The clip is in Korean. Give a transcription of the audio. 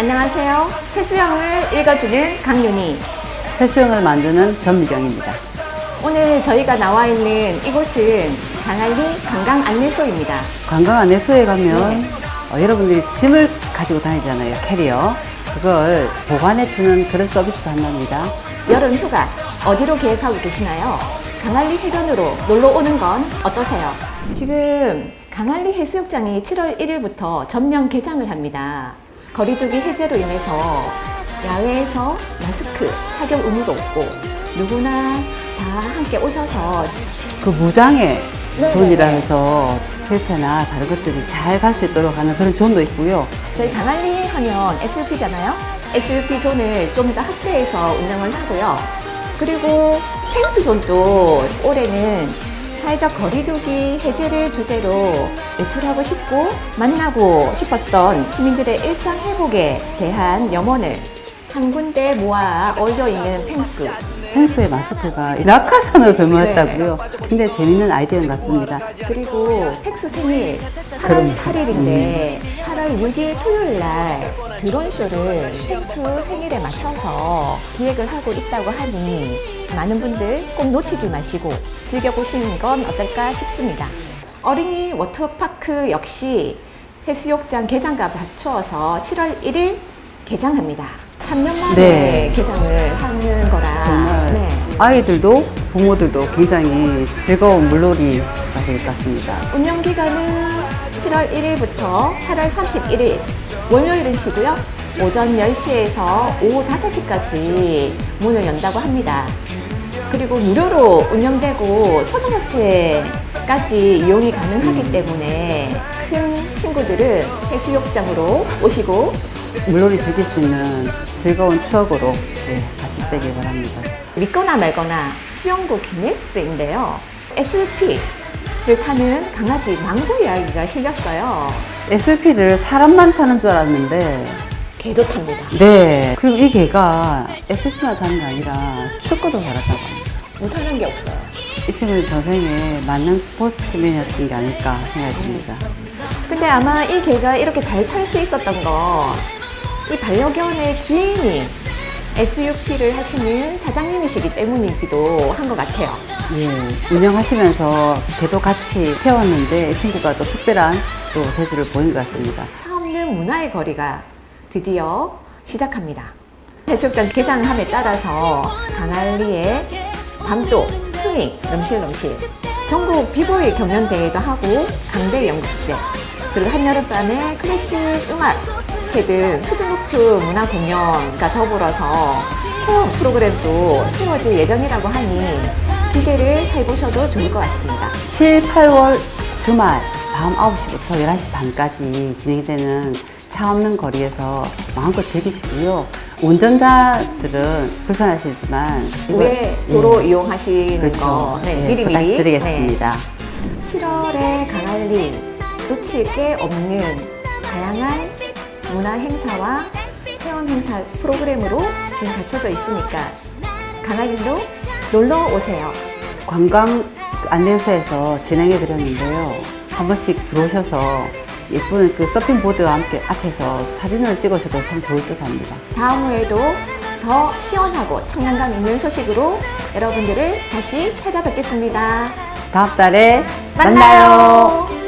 안녕하세요. 세수영을 읽어주는 강윤희. 세수형을 만드는 전미경입니다. 오늘 저희가 나와 있는 이곳은 강한리 관광 안내소입니다. 관광 안내소에 가면 네. 어, 여러분들이 짐을 가지고 다니잖아요. 캐리어. 그걸 보관해주는 그런 서비스도 한답니다. 여름 휴가 어디로 계획하고 계시나요? 강한리 해변으로 놀러 오는 건 어떠세요? 지금 강한리 해수욕장이 7월 1일부터 전면 개장을 합니다. 거리두기 해제로 인해서 야외에서 마스크 착용 의무도 없고 누구나 다 함께 오셔서 그 무장의 네, 존이라 네, 휠체나 다른 것들이 잘 갈 수 있도록 하는 그런 존도 있고요. 저희 강한리 하면 SUP잖아요. SUP 존을 좀더 확대해서 운영을 하고요. 그리고 펜스 존도 올해는 사회적 거리두기 해제를 주제로 외출하고 싶고 만나고 싶었던 시민들의 일상 회복에 대한 염원을 한 군데 모아 어울려 있는 펜스. 펜스의 마스크가 낙하산으로 변모했다고요. 네. 굉장히 재밌는 아이디어 같습니다. 그리고 팩스 생일 8월 그럼요. 8일인데 8월 6일 토요일 날 드론쇼를 팩스 생일에 맞춰서 기획을 하고 있다고 하니 많은 분들 꼭 놓치지 마시고 즐겨보시는 건 어떨까 싶습니다. 어린이 워터파크 역시 해수욕장 개장과 맞추어서 7월 1일 개장합니다. 3년 만에 네. 개장을 하는 거라 정말 네. 아이들도 부모들도 굉장히 즐거운 물놀이가 될 것 같습니다. 운영 기간은 7월 1일부터 8월 31일 월요일은 쉬고요. 오전 10시에서 오후 5시까지 문을 연다고 합니다. 그리고 무료로 운영되고 초등학생까지 이용이 가능하기 때문에 큰 친구들은 해수욕장으로 오시고 물놀이 즐길 수 있는 즐거운 추억으로 네, 같이 되길 바랍니다. 믿거나 말거나 수영구 기네스인데요. SP를 타는 강아지 망고 이야기가 실렸어요. SUP를 사람만 타는 줄 알았는데 개도 탑니다. 네 그리고 이 개가 SUP만 타는 게 아니라 축구도 잘한다고 합니다. 못하는 게 없어요. 이 친구는 전생에 만능 스포츠맨이었던 게 아닐까 생각이 듭니다. 근데 아마 이 개가 이렇게 잘 탈 수 있었던 건 이 반려견의 주인이 SUP를 하시는 사장님이시기 때문이기도 한 것 같아요. 예, 운영하시면서 개도 같이 태웠는데 이 친구가 또 특별한 또 재주를 보인 것 같습니다. 차없는 문화의 거리가 드디어 시작합니다. 해수욕장 개장함에 따라서 강할리의 밤도 흥이 넘실넘실 전국 비보이 경연대회도 하고 강대 연극제 그리고 한여름밤의 클래식 음악 등 수준 높은 문화 공연과 더불어서 체험 프로그램도 채워질 예정이라고 하니 기대를 해보셔도 좋을 것 같습니다. 7, 8월 주말 밤 9시부터 11시 반까지 진행되는 차 없는 거리에서 마음껏 즐기시고요. 운전자들은 불편하시지만 왜 도로 예, 이용하시는 그렇죠. 거 네, 예, 미리 미리 부탁드리겠습니다. 네. 7월에 강할리 놓칠 게 없는 다양한 문화 행사와 체험 행사 프로그램으로 지금 갖춰져 있으니까 강할리로 놀러 오세요. 관광 안내소에서 진행해 드렸는데요. 한 번씩 들어오셔서 예쁜 그 서핑 보드와 함께 앞에서 사진을 찍으셔도 참 좋을 듯 합니다. 다음 후에도 더 시원하고 청량감 있는 소식으로 여러분들을 다시 찾아뵙겠습니다. 다음 달에 만나요. 만나요.